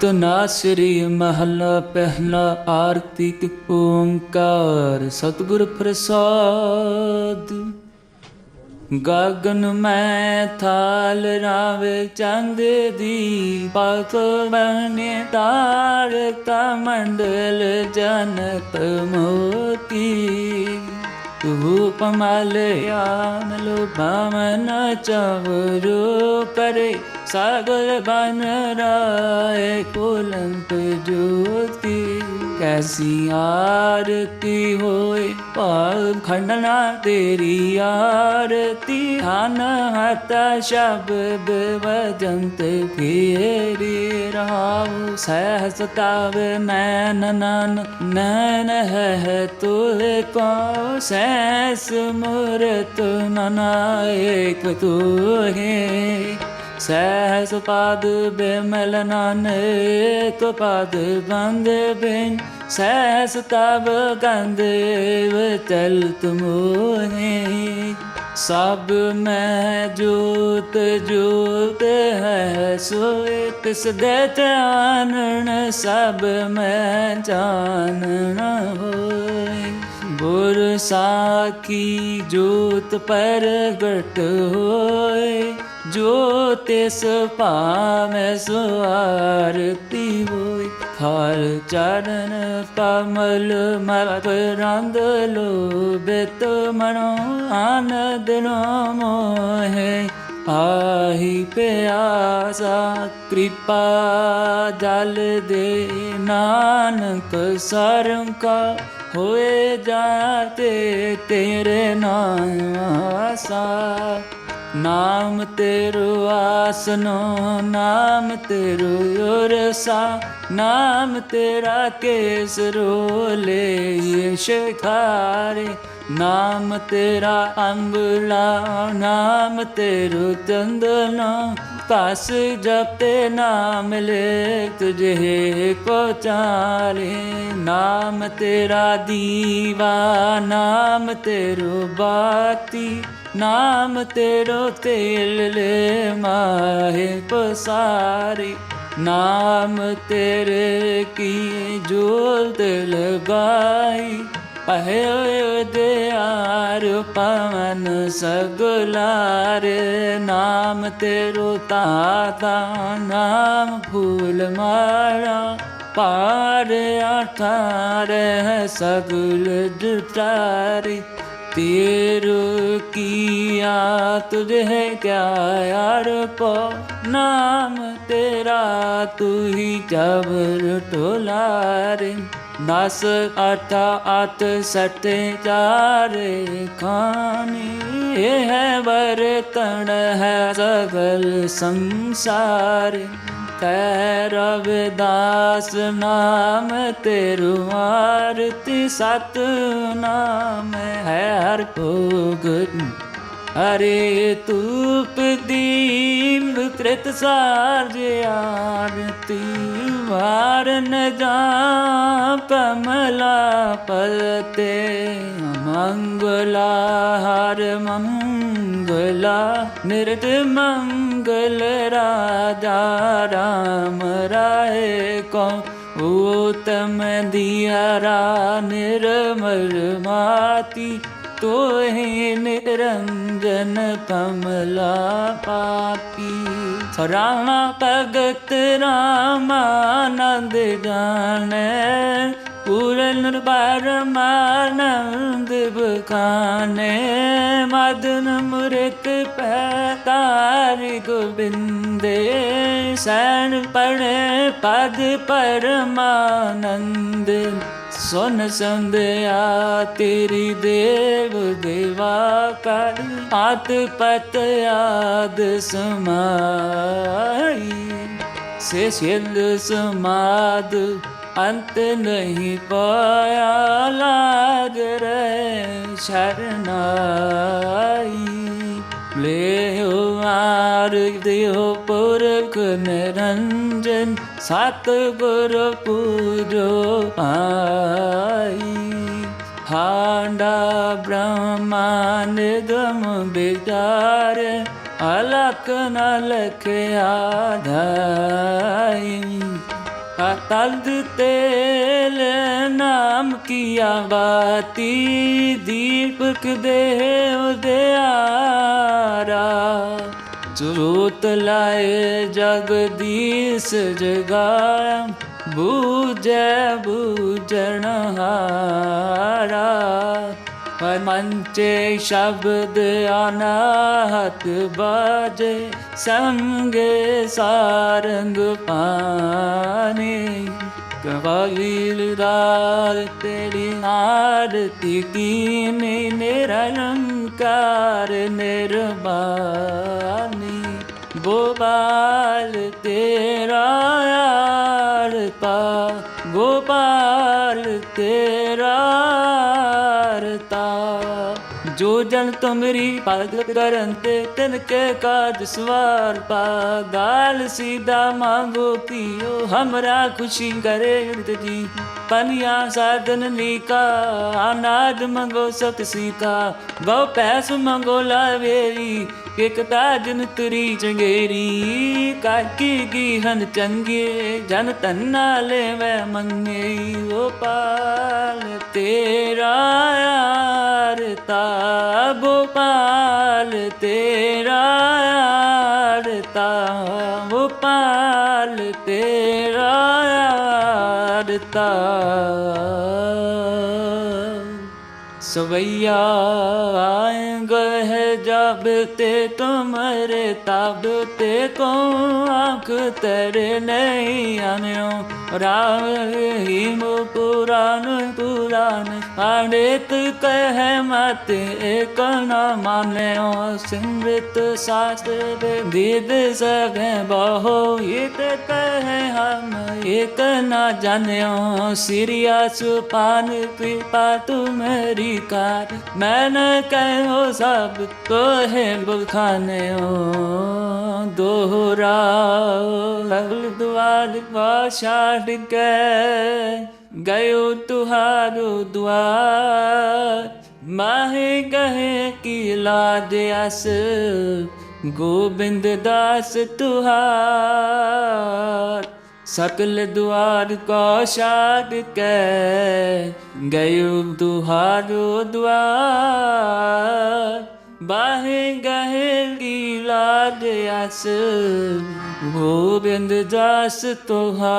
ਸਤਨਾਸਰੀ ਮਹਲਾ ਪਹਿਲਾ ਆਰਤੀ ਤੇ ਓੰਕਾਰ। ਸਤਿਗੁਰ ਪ੍ਰਸਾਦ। ਗਗਨ ਮੈਂ ਥਾਲ ਰਾਵੇ ਚੰਦ ਦੀ ਪਤ ਬਨੇ ਤਾਰ ਕਮੰਡਲ ਜਨਤ ਮੋਤੀ। ਧੂਪ ਮਲਯਾਨ ਲੋ ਭਾਵਨ ਚਵਰੋ ਕਰੇ ਸਾਗਰ ਬਨ ਰਾਏ ਕੁਲੰਤ ਜੋਤੀ ਕੈਸੀ ਆਰਤੀ ਹੋਏ ਭਾਵ ਖੰਡਨਾ ਤੇਰੀ ਆਰਤੀ। ਹਨ ਹਤ ਸ਼ਬਦ ਵਜੰਤ ਫੇਰੀ ਰਾਵ। ਸਹਸ ਤਵ ਨੈਨ ਨਨ, ਨੈਨ ਹੈ ਤੁਲ ਕੋ। ਸੈਸ ਮੁਰਤ ਨਨਾਇਕ ਤੂ ਹੈ ਸਹਿਸ ਪਦ ਬਿਮਲ ਨਾਨਕ ਪਦ ਬੰਦ ਬਿਨ ਸਹਿਸ ਤਬ ਗੰਧ ਵਿਚਲ ਤੁਮੋਨੇ ਸਭ ਮੈਂ ਜੋਤ ਜੋਤ ਹੈ ਸੋਇ ਤਿਸ ਦੇ ਚਾਨਣ, ਸਭ ਮੈਂ ਚਾਨਣ ਹੋਏ। ਗੁਰ ਸਾਖੀ ਜੋਤ ਪ੍ਰਗਟ ਹੋਏ। ਜੋ ਤਿਸ ਭਾਵੇਂ ਸੁਆਰਤੀ ਹੋਈ, ਖਾਲ ਚਰਨ ਕਮਲ ਮਤ ਰੰਗ ਲੋਬਿਤ ਮਨੋ ਆਨੰਦ ਨੋ ਮੋਹਿ। ਆਹੀ ਪਿਆਸਾ ਕਿਰਪਾ ਜਲ ਦੇ ਨਾਨਕ ਸਰਮ ਹੋਏ ਜਾਤੇ ਤੇਰੇ ਨਾਮ ਆਸਾ। ਨਾਮ ਤੇਰੋ ਆਸਨੋ ਨਾਮ ਤੇਰੋ ਯੁਰਸਾ ਨਾਮ ਤੇਰਾ ਕੇਸਰੋ ਲੈ ਸ਼ਿਖਾਰੇ ਨਾਮ ਤੇਰਾ ਅੰਬਲਾ ਨਾਮ ਤੇਰੋ ਚੰਦਨਾ। ਕਸ ਜਪਤੇ ਨਾਮ ਲੈ ਤੁਝੇ ਕੋ ਚਾਰੇ ਨਾਮ ਤੇਰਾ ਦੀਵਾ, ਨਾਮ ਤੇਰੋ ਬਾਤੀ। ਨਾਮ ਤੇਰੋ ਤੇਲ ਲੈ ਮਾਹੇ ਪਸਾਰੇ। ਨਾਮ ਤੇਰੇ ਕੀ ਜੋਲ ਤੇ ਲਗਾਈ। ਦਿਆਰ ਪਵਨ ਸਗਲਾਰ, ਨਾਮ ਤੇਰੋ ਤਾਤਾ ਨਾਮ ਫੂਲ ਮਾਰਾ ਪਾਰ ਆਠਾਰ ਹੈ ਸਗਲ ਦੁਤਾਰੀ ਤੇਰ ਕੀਆ ਤੁਝੇ ਕਿਆ ਯਾਰ ਕੋ ਨਾਮ ਤੇਰਾ ਤੂੰ ਹੀ ਜਬਰ ਟੋਲਾਰੇ। ਦਸ ਅਠ ਅਤ ਸਤੇ ਚਾਰੇ ਖਾਨੀ ਹੈ, ਵਰਤਣ ਹੈ ਸਗਲ ਸੰਸਾਰ। ਕੈ ਰਵਿਦਾਸ ਨਾਮ ਤੇਰੂ ਆਰਤੀ ਸਤ ਨਾਮ ਹੈ, ਹਰ ਭੋਗ ਅਰੇ ਤੂਪ ਦੀਪ ਕ੍ਰਿਤ ਸਾਰ ਆਰਤੀ ਵਾਰਨ ਜਾ ਕਮਲਾ ਪਲਤੇ ਮੰਗਲਾ ਹਰ ਮੰਗਲਾ ਨਿਰਤ ਮੰਗਲ ਰਾਜਾ ਰਾਮ ਰਾਏ ਕੋ ਊਤਮ ਦਿਆਰਾ ਨਿਰਮਲ ਮਾਤੀ ਤੋਹਿ ਨਿਰੰਜਨ ਕਮਲਾ ਪਾਪੀ। ਸਰਾਣਾ ਭਗਤ ਰਾਮਾਨੰਦ ਜਾਣੈ, ਪੂਰਨ ਪਰਮਾਨੰਦ ਬਖਾਨੇ। ਮਦਨ ਮੁਰਤ ਪੈਤਾਰੀ ਗੋਬਿੰਦੇ, ਸੈਣ ਪੜੇ ਪਦ ਪਰਮਾਨੰਦ। ਸੁਨ ਸੰਦਿਆ ਤੇਰੀ ਦੇਵ ਦੇਵਾ ਕਰ, ਆਤ ਪਤ ਆਦ ਸਮਾਈ। ਸੇ ਸਿਲ ਸਮਾਦ ਅੰਤ ਨਹੀਂ ਪਾਇਆ, ਲਾਗ ਰਹਿ ਸ਼ਰਨਾਈ। ਲੈ ਆਰ ਦਿਓ ਪੁਰਖ ਨਿਰੰਜਨ ਸਤ ਗੁਰ ਪੂਜੋ ਆਈ। ਹਾਂਡਾ ਬ੍ਰਹਮਾ ਗਮ ਬਿਚਾਰ ਅਲਕ ਨ ਲਖ ਆਧਾਈ ਤਲਦ ਤੇਲ ਨਾਮ ਕੀਆ ਬਾਤੀ, ਦੀਪਕ ਦੇ ਉਦਿਆਰਾ ਜੋਤ ਲਾਏ ਜਗਦੀਸ਼ ਜਗਾਇਆ, ਬੂਝੈ ਬੂਝਣ ਹਾਰਾ। ਮੰਚੇ ਸ਼ਬਦ ਅਨਾਹਤ ਬਾਜੇ, ਸੰਗੇ ਸਾਰੰਗ ਪਾਨੇ ਕਵਾਇਲ ਰਾਲ ਤੇਰੀ ਆਰਤੀ ਕੀਨੇ ਨਿਰੰਕਾਰ ਨਿਰਬਾਨੀ ਗੋਪਾਲ ਤੇਰਾ ਪਾ ਗੋਪਾਲ ਤੇਰਾ ਆਰਤਾ ਜੋ ਜਨ ਤੁਮਰੀ ਭਗਤ ਕਰਨ ਤੇ ਤਿਨ ਕੇ ਕਾਜ ਸਵਾਰ ਪਾ ਗਾਲ ਸੀਦਾ ਮੰਗੋ ਕੀਓ ਹਮਰਾ ਖੁਸ਼ੀ ਕਰੇ ਹਿਰਦ ਜੀ ਪਨਿਆ ਸਾਧਨ ਨੀਕਾ ਅਨਾਦ ਮੰਗੋ ਸਤ ਸੀਕਾ। ਗੋ ਪੈਸ ਮੰਗੋ ਲਾਵੇਰੀ, ਇਕ ਤਾਜਨ ਤਰੀ ਚੰਗੇਰੀ। ਕਾਕੀ ਕੀ ਹਨ ਚੰਗੇ, ਜਨ ਤੰਨਾ ਲੈ ਮੈਂ ਮੰਗੇ। ਉਹ ਪਾਲ ਤੇਰਾ ਯਾਰ ਆਰਤਾ ਗੋਪਾਲ ਤੇਰਾ ਯਾਰ ਆਰਤਾ ਗੋਪਾਲ ਤੇਰਾ ਆਰਤਾ ਦਿੱਤਾ। ਸਵਈਆ है जब ते तुम्हारे तब ते को आंख तेरे नहीं आने राम पुराण पुराण अड़ित कह मत एक न माने सिमृत शास्त्र वेद सगे बहु इत कह हम एक न जाने सिरिया सुपान कृपा तुम्हारी कार मैं न कहो ਸਭ ਤੋਹੇ ਬਖਾਨਿਓ, ਦੋਹਰਾ ਲਗਲ ਦੁਆਰ ਪਾਸ਼ਾੜ ਕੇ ਗਇਓ ਤੁਹਾਰੋ ਦੁਆ ਮਾਹੇ ਕਹੇ ਕੀ ਲਾਦ ਅਸ, ਗੋਬਿੰਦ ਦਾਸ ਤੁਹਾਰ। सकल द्वार को छाड़ के गयो तुहारो द्वार बाहे गहे लीला दयास गोविंद दास तुहार